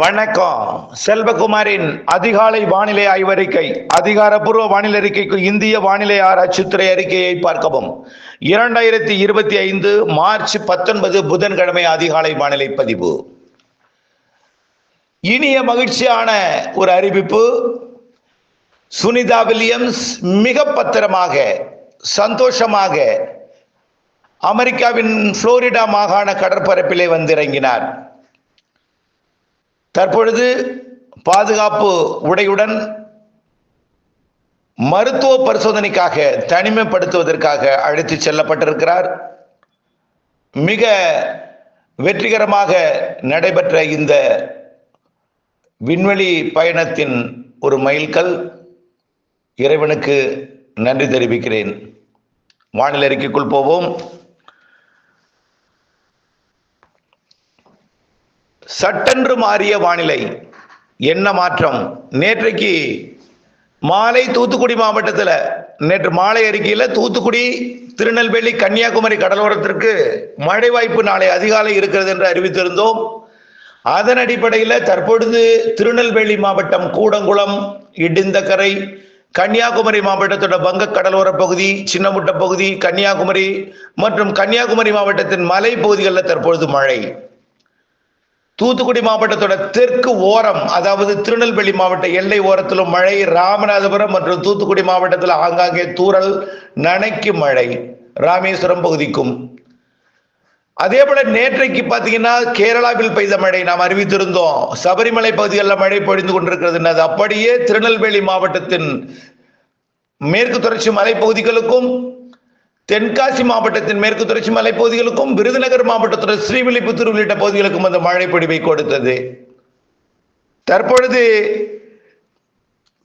வணக்கம். செல்வகுமாரின் அதிகாலை வானிலை ஆய்வறிக்கை அதிகாரப்பூர்வ வானிலை அறிக்கைக்கு இந்திய வானிலை ஆராய்ச்சித்துறை அறிக்கையை பார்க்கவும். இரண்டாயிரத்தி இருபத்தி ஐந்து மார்ச் பத்தொன்பது புதன்கிழமை அதிகாலை வானிலை பதிவு. இனிய மகிழ்ச்சியான ஒரு அறிவிப்பு. சுனிதா வில்லியம்ஸ் மிக பத்திரமாக சந்தோஷமாக அமெரிக்காவின் புளோரிடா மாகாண கடற்பரப்பிலே வந்திறங்கினார் தற்பொழுது பாதுகாப்பு உடையுடன் மருத்துவ பரிசோதனைக்காக தனிமைப்படுத்துவதற்காக அழைத்து செல்லப்பட்டிருக்கிறார். மிக வெற்றிகரமாக நடைபெற்ற இந்த விண்வெளி பயணத்தின் ஒரு மைல்கல். இறைவனுக்கு நன்றி தெரிவிக்கிறேன். வானிலை அறிக்கைக்குள் போவோம். சட்டென்று மாறிய வானிலை. என்ன மாற்றம்? நேற்றைக்கு மாலை தூத்துக்குடி மாவட்டத்தில் நேற்று மாலை அறிக்கையில் தூத்துக்குடி திருநெல்வேலி கன்னியாகுமரி கடலோரத்திற்கு மழை வாய்ப்பு நாளை அதிகாலை இருக்கிறது என்று அறிவித்திருந்தோம். அதன் அடிப்படையில் தற்பொழுது திருநெல்வேலி மாவட்டம் கூடங்குளம் இடிந்தக்கரை கன்னியாகுமரி மாவட்டத்தோட வங்க கடலோர பகுதி சின்னமுட்ட பகுதி கன்னியாகுமரி மற்றும் கன்னியாகுமரி மாவட்டத்தின் மலை பகுதிகளில் தற்பொழுது மழை. தூத்துக்குடி மாவட்டத்தோட தெற்கு ஓரம் அதாவது திருநெல்வேலி மாவட்ட எல்லை ஓரத்திலும் மழை ராமநாதபுரம் மற்றும் தூத்துக்குடி மாவட்டத்தில் ஆங்காங்கே தூரல் நனைக்கு மழை. ராமேஸ்வரம் பகுதிக்கும். அதே போல நேற்றைக்கு பார்த்தீங்கன்னா கேரளாவில் பெய்த மழை நாம் அறிவித்திருந்தோம். சபரிமலை பகுதிகளில் மழை பொழிந்து கொண்டிருக்கிறது. அது அப்படியே திருநெல்வேலி மாவட்டத்தின் மேற்கு தொடர்ச்சி மலைப்பகுதிகளுக்கும் தென்காசி மாவட்டத்தின் மேற்கு தொடர்ச்சி மலைப்பகுதிகளுக்கும் விருதுநகர் மாவட்டத்தோட ஸ்ரீவில்லிபுத்தூர் உள்ளிட்ட பகுதிகளுக்கும் அந்த மழை பொழிவை கொடுத்தது. தற்பொழுது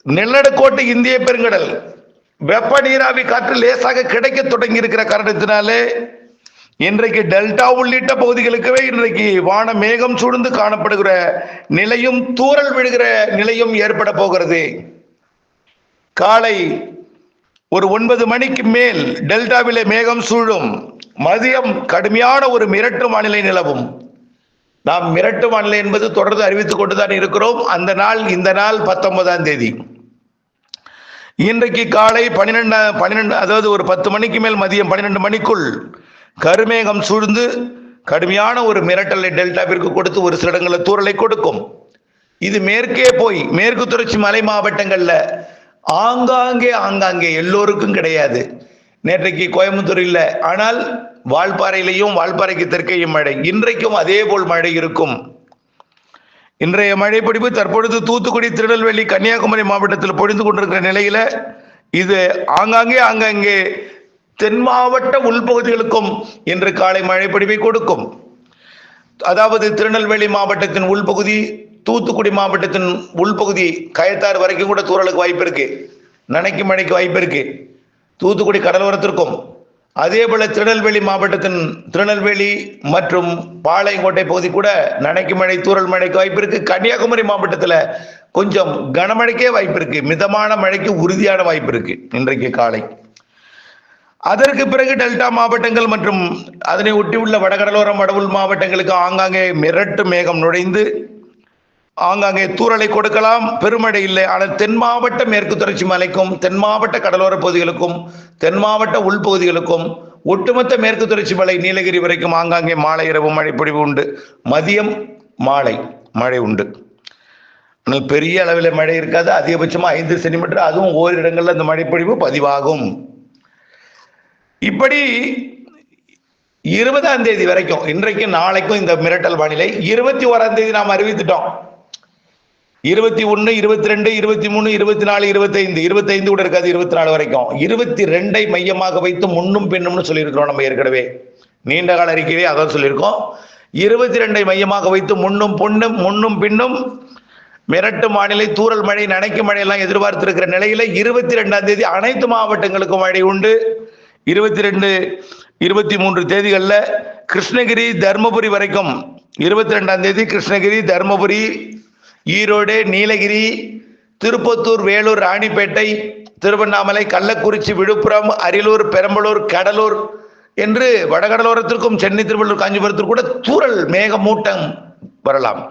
நிலநடுக்கோட்டு இந்திய பெருங்கடல் வெப்ப நீராவி காற்று லேசாக கிடைக்க தொடங்கி இருக்கிற காரணத்தினாலே இன்றைக்கு டெல்டா உள்ளிட்ட பகுதிகளுக்குமே இன்றைக்கு வான மேகம் சூழ்ந்து காணப்படுகிற நிலையும் தூறல் விழுகிற நிலையும் ஏற்பட போகிறது. காலை ஒரு ஒன்பது மணிக்கு மேல் டெல்டாவிலே மேகம் சூழும். மதியம் கடுமையான ஒரு மிரட்டு வானிலை நிலவும். நாம் மிரட்டு வானிலை என்பது தொடர்ந்து அறிவித்துக் கொண்டுதான் இருக்கிறோம். அந்த நாள் இந்த நாள் பத்தொன்பதாம் தேதி. இன்றைக்கு காலை பன்னிரெண்டு பன்னிரெண்டு அதாவது ஒரு பத்து மணிக்கு மேல் மதியம் பன்னிரெண்டு மணிக்குள் கருமேகம் சூழ்ந்து கடுமையான ஒரு மிரட்டலை டெல்டாவிற்கு கொடுத்து ஒரு சில இடங்களில் தூரலை கொடுக்கும். இது மேற்கே போய் மேற்கு தொடர்ச்சி மலை மாவட்டங்களில் ஆங்காங்கே ஆங்காங்கே எல்லோருக்கும் கிடையாது. நேற்றைக்கு கோயம்புத்தூர் இல்லை. ஆனால் வால்பாறையிலையும் வால்பாறைக்கு தெற்கையும் மழை. இன்றைக்கும் அதே போல் மழை இருக்கும். இன்றைய மழை பிடிப்பு தற்பொழுது தூத்துக்குடி திருநெல்வேலி கன்னியாகுமரி மாவட்டத்தில் பொழிந்து கொண்டிருக்கிற நிலையில இது ஆங்காங்கே ஆங்காங்கே தென் மாவட்ட உள்பகுதிகளுக்கும் இன்று காலை மழை பிடிப்பை கொடுக்கும். அதாவது திருநெல்வேலி மாவட்டத்தின் உள்பகுதி தூத்துக்குடி மாவட்டத்தின் உள்பகுதி கயத்தாறு வரைக்கும் கூட தூரலுக்கு வாய்ப்பு இருக்கு. நனைக்கு மழைக்கு வாய்ப்பு இருக்கு. தூத்துக்குடி கடலோரத்திற்கும் அதே போல திருநெல்வேலி மாவட்டத்தின் திருநெல்வேலி மற்றும் பாளையங்கோட்டை பகுதி கூட நனைக்கு மழை தூரல் மழைக்கு வாய்ப்பு இருக்கு. கன்னியாகுமரி மாவட்டத்தில் கொஞ்சம் கனமழைக்கே வாய்ப்பு இருக்கு. மிதமான மழைக்கு உறுதியான வாய்ப்பு இருக்கு இன்றைக்கு காலை. அதற்கு பிறகு டெல்டா மாவட்டங்கள் மற்றும் அதனை ஒட்டியுள்ள வடகடலோரம் வடவுள் மாவட்டங்களுக்கு ஆங்காங்கே மிரட்டு மேகம் நுழைந்து ஆங்காங்கே தூரலை கொடுக்கலாம். பெருமழை இல்லை. ஆனால் தென் மாவட்ட மேற்கு தொடர்ச்சி மலைக்கும் தென் மாவட்ட கடலோர பகுதிகளுக்கும் தென் மாவட்ட உள்பகுதிகளுக்கும் ஒட்டுமொத்த மேற்கு தொடர்ச்சி மலை நீலகிரி வரைக்கும் ஆங்காங்கே மாலை இரவு மழை பொழிவு உண்டு. மதியம் மாலை மழை உண்டு. ஆனால் பெரிய அளவில் மழை இருக்காது. அதிகபட்சமாக ஐந்து சென்டிமீட்டர். அதுவும் ஓரிரு இடங்களில் அந்த மழைப்பொழிவு பதிவாகும். இப்படி இருபதாம் தேதி வரைக்கும் இன்றைக்கும் நாளைக்கும் இந்த மிரட்டல் வானிலை. இருபத்தி ஓராம் தேதி நாம் அறிவித்துட்டோம். இருபத்தி ஒன்று இருபத்தி ரெண்டு இருபத்தி மூணு இருபத்தி நாலு இருபத்தைந்து இருபத்தைந்து கூட இருக்காது இருபத்தி நாலு வரைக்கும். இருபத்தி ரெண்டை மையமாக வைத்து முன்னும் பின்னும்னு சொல்லியிருக்கிறோம் நம்ம ஏற்கனவே. நீண்ட கால அறிக்கையே அதான் சொல்லியிருக்கோம். இருபத்தி ரெண்டை மையமாக வைத்து முன்னும் பொண்ணும் முன்னும் பின்னும் மிரட்டு மாநிலை தூரல் மழை நனைக்கும் மழையெல்லாம் எதிர்பார்த்திருக்கிற நிலையில இருபத்தி ரெண்டாம் தேதி அனைத்து மாவட்டங்களுக்கும் மழை உண்டு. இருபத்தி ரெண்டு இருபத்தி மூன்று தேதிகளில் கிருஷ்ணகிரி தர்மபுரி வரைக்கும் இருபத்தி ரெண்டாம் தேதி கிருஷ்ணகிரி தர்மபுரி ஈரோடு நீலகிரி திருப்பத்தூர் வேலூர் ராணிப்பேட்டை திருவண்ணாமலை கள்ளக்குறிச்சி விழுப்புரம் அரியலூர் பெரம்பலூர் கடலூர் என்று வடகடலோரத்திற்கும் சென்னை திருவள்ளூர் காஞ்சிபுரத்திற்கு கூட தூரல் மேகமூட்டம் வரலாம்.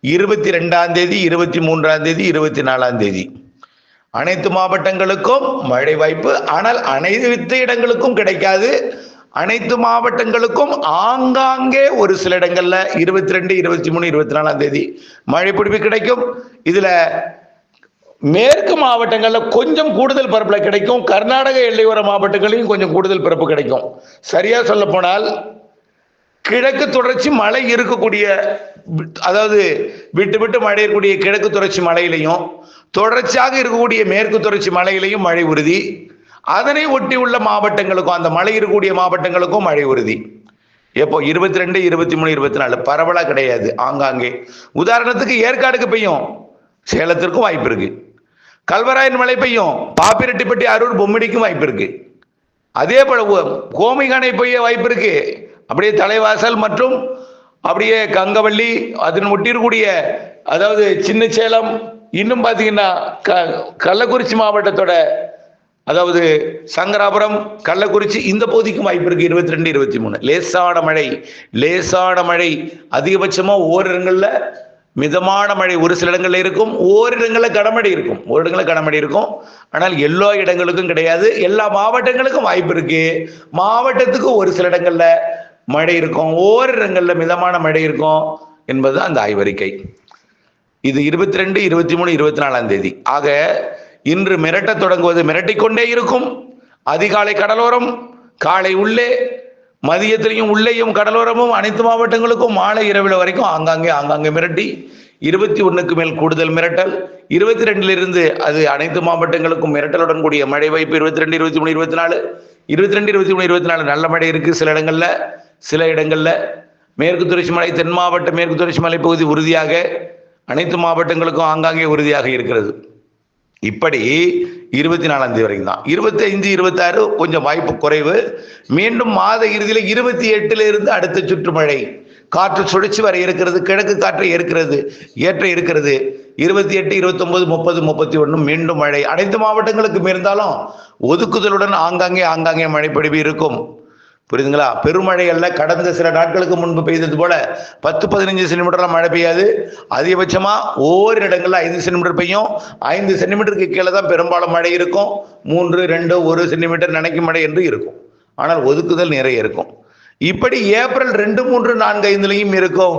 இருபத்தி ரெண்டாம் தேதி இருபத்தி மூன்றாம் தேதி இருபத்தி நாலாம் தேதி. அனைத்து மாவட்டங்களுக்கும் மழை வாய்ப்பு ஆனால் அனைத்து இடங்களுக்கும் கிடைக்காது. அனைத்து மாவட்டங்களுக்கும் ஆங்காங்கே ஒரு சில இடங்கள்ல இருபத்தி ரெண்டு இருபத்தி மூணு இருபத்தி நாலாம் தேதி மழை பிடிப்பு கிடைக்கும். இதுல மேற்கு மாவட்டங்களில் கொஞ்சம் கூடுதல் பரப்புல கிடைக்கும். கர்நாடக எல்லையோர மாவட்டங்களையும் கொஞ்சம் கூடுதல் பரப்பு கிடைக்கும். சரியா சொல்ல போனால் கிழக்கு தொடர்ச்சி மலை இருக்கக்கூடிய அதாவது விட்டு விட்டு மழை இருக்கக்கூடிய கிழக்கு தொடர்ச்சி மலையிலையும் தொடர்ச்சியாக இருக்கக்கூடிய மேற்கு தொடர்ச்சி மலையிலையும் மழை உறுதி. அதனை ஒட்டி உள்ள மாவட்டங்களுக்கும் அந்த மழை இருக்கக்கூடிய மாவட்டங்களுக்கும் மழை உறுதி. எப்போ? இருபத்தி ரெண்டு இருபத்தி மூணு இருபத்தி நாலு பரவலாக கிடையாது ஆங்காங்கே. உதாரணத்துக்கு ஏற்காடுக்கு பெய்யும். சேலத்திற்கும் வாய்ப்பு இருக்கு. கல்வராயன் மழை பெய்யும். பாப்பிரெட்டிப்பட்டி அரூர் பொம்மிடிக்கும் வாய்ப்பு இருக்கு. அதே போல உ- கோமிகானை பெய்ய வாய்ப்பு இருக்கு. அப்படியே தலைவாசல் மற்றும் அப்படியே கங்கவள்ளி அதன் ஒட்டிருக்கூடிய அதாவது சின்ன சேலம் இன்னும் பார்த்தீங்கன்னா க கள்ளக்குறிச்சி மாவட்டத்தோட அதாவது சங்கராபுரம் கள்ளக்குறிச்சி இந்த பகுதிக்கும் வாய்ப்பு இருக்கு. இருபத்தி ரெண்டு இருபத்தி மூணு லேசான மழை லேசான மழை. அதிகபட்சமா ஓரிடங்கள்ல மிதமான மழை ஒரு சில இடங்கள்ல இருக்கும். ஓரிடங்கள்ல கனமழை இருக்கும். ஓரிடங்களில் இடங்கள்ல கனமழை இருக்கும். ஆனால் எல்லா இடங்களுக்கும் கிடையாது. எல்லா மாவட்டங்களுக்கும் வாய்ப்பு இருக்கு. மாவட்டத்துக்கு ஒரு சில இடங்கள்ல மழை இருக்கும். ஓரிடங்கள்ல மிதமான மழை இருக்கும் என்பது அந்த ஆய்வறிக்கை. இது இருபத்தி ரெண்டு இருபத்தி மூணு இருபத்தி நாலாம் தேதி. ஆக இன்று மிரட்டத் தொடங்குவது மிரட்டிக்கொண்டே இருக்கும். அதிகாலை கடலோரம் காலை உள்ளே மதியத்திலையும் உள்ளேயும் கடலோரமும் அனைத்து மாவட்டங்களுக்கும் மாலை இரவில் வரைக்கும் ஆங்காங்கே ஆங்காங்கே மிரட்டி இருபத்தி ஒன்றுக்கு மேல் கூடுதல் மிரட்டல் இருபத்தி ரெண்டிலிருந்து அது அனைத்து மாவட்டங்களுக்கும் மிரட்டலுடன் கூடிய மழை வாய்ப்பு இருபத்தி ரெண்டு இருபத்தி மூணு இருபத்தி நாலு இருபத்தி ரெண்டு இருபத்தி மூணு இருபத்தி நாலு நல்ல மழை இருக்குது சில இடங்களில் சில இடங்களில். மேற்கு தொடர்ச்சி மலை தென் மாவட்ட மேற்கு தொடர்ச்சி மலை பகுதி உறுதியாக அனைத்து மாவட்டங்களுக்கும் ஆங்காங்கே உறுதியாக இருக்கிறது. இப்படி இருபத்தி நாலாம் தேதி வரைக்கும் தான். இருபத்தி ஐந்து இருபத்தாறு கொஞ்சம் வாய்ப்பு குறைவு. மீண்டும் மாத இறுதியில் இருபத்தி எட்டுல இருந்து அடுத்த சுற்று மழை காற்று சுழற்சி வர இருக்கிறது கிழக்கு காற்று இருக்கிறது ஏற்ற இருக்கிறது. இருபத்தி எட்டு இருபத்தொன்பது முப்பது முப்பத்தி ஒன்று மீண்டும் மழை. அனைத்து மாவட்டங்களுக்கும் இருந்தாலும் ஒதுக்குதலுடன் ஆங்காங்கே ஆங்காங்கே மழைப்பொழிவு இருக்கும். புரியுதுங்களா? பெருமழை அல்ல கடந்த சில நாட்களுக்கு முன்பு பெய்தது போல பத்து பதினஞ்சு சென்டிமீட்டர்லாம் மழை பெய்யாது. அதிகபட்சமாக ஒவ்வொரு இடங்களில் ஐந்து சென்டிமீட்டர் பெய்யும். ஐந்து சென்டிமீட்டருக்கு கீழே தான் பெரும்பாலும் மழை இருக்கும். மூன்று ரெண்டு ஒரு சென்டிமீட்டர் நினைக்கும் மழை என்று இருக்கும். ஆனால் ஒதுக்குதல் நிறைய இருக்கும். இப்படி ஏப்ரல் ரெண்டு மூன்று நான்கு ஐந்துலையும் இருக்கும்.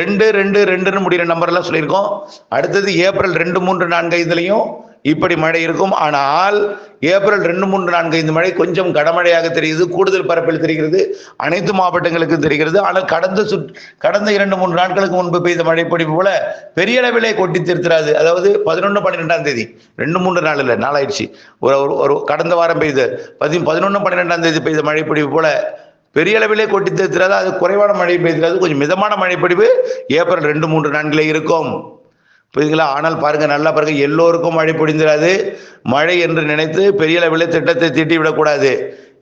ரெண்டு ரெண்டு ரெண்டுன்னு முடிகிற நம்பர்லாம் சொல்லியிருக்கோம். அடுத்தது ஏப்ரல் ரெண்டு மூன்று நான்கு ஐந்துலையும் இப்படி மழை இருக்கும். ஆனால் ஏப்ரல் ரெண்டு மூன்று நான்கு ஐந்து மழை கொஞ்சம் கனமழையாக தெரியுது கூடுதல் பரப்பில் தெரிகிறது அனைத்து மாவட்டங்களுக்கும் தெரிகிறது. ஆனால் கடந்த சுற் கடந்த இரண்டு மூன்று நாட்களுக்கு முன்பு பெய்த மழை பொழிவு போல பெரிய அளவிலே கொட்டி திருத்திராது. அதாவது பதினொன்று பன்னிரெண்டாம் தேதி ரெண்டு மூன்று நாள் இல்லை நாளாயிடுச்சு. ஒரு ஒரு- ஒரு கடந்த வாரம் பெய்த பதி பதினொன்று பன்னிரெண்டாம் தேதி பெய்த மழை பொழிவு போல பெரிய அளவிலே கொட்டி திருத்திராது. அது குறைவான மழை பெய்திராது கொஞ்சம் மிதமான மழை ஏப்ரல் ரெண்டு மூன்று நான்கிலே இருக்கும். புரியுதுங்களா? ஆனால் பாருங்க நல்லா பாருங்க எல்லோருக்கும் மழை பொழிந்திராது. மழை என்று நினைத்து பெரிய அளவில் திட்டத்தை தீட்டி விடக்கூடாது.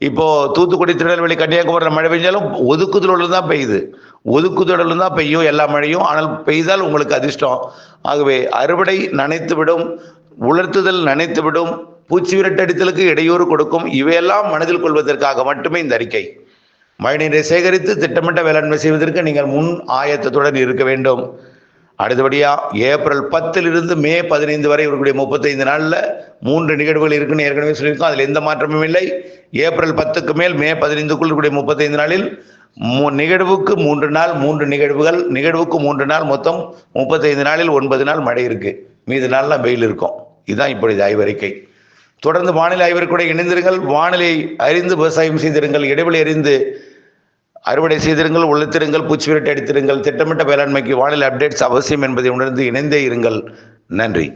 இப்போ தூத்துக்குடி திருநெல்வேலி கன்னியாகுமரியில் மழை பெஞ்சாலும் ஒதுக்குதலுடன் தான் பெய்யுது. ஒதுக்குதலுடன் தான் பெய்யும் எல்லா மழையும். ஆனால் பெய்தால் உங்களுக்கு அதிர்ஷ்டம். ஆகவே அறுவடை நனைத்து விடும் உலர்த்துதல் நனைத்து விடும் பூச்சி விரட்டடித்தலுக்கு இடையூறு கொடுக்கும் இவையெல்லாம் மனதில் கொள்வதற்காக மட்டுமே இந்த அறிக்கை. மழைநீரை சேகரித்து திட்டமிட்ட வேளாண்மை செய்வதற்கு நீங்கள் முன் ஆயத்தத்துடன் இருக்க வேண்டும். அடுத்தபடியாக ஏப்ரல் பத்திலிருந்து மே பதினைந்து வரை இருக்கக்கூடிய முப்பத்தைந்து நாளில் மூன்று நிகழ்வுகள் இருக்குன்னு ஏற்கனவே சொல்லியிருக்கோம். அதில் எந்த மாற்றமும் இல்லை. ஏப்ரல் பத்துக்கு மேல் மே பதினைந்துக்குள் இருக்கக்கூடிய முப்பத்தைந்து நாளில் மூ- நிகழ்வுக்கு மூன்று நாள் மூன்று நிகழ்வுகள் நிகழ்வுக்கு மூன்று நாள் மொத்தம் முப்பத்தைந்து நாளில் ஒன்பது நாள் மழை இருக்குது மீது நாள்லாம் வெயில் இருக்கும். இதுதான் இப்பொழுது ஆய்வறிக்கை. தொடர்ந்து வானிலை ஆய்வறிக்கையோட இணைந்திருங்கள். வானிலை அறிந்து விவசாயம் செய்திருங்கள். இடைவெளி அறிந்து அறுவடை செய்திருங்கள் உள்ளத்திருங்கள் பூச்சி விரட்டி அடித்திருங்கள். திட்டமிட்ட வேளாண்மைக்கு வானிலை அப்டேட்ஸ் அவசியம் என்பதை உணர்ந்து இணைந்தே இருங்கள். நன்றி.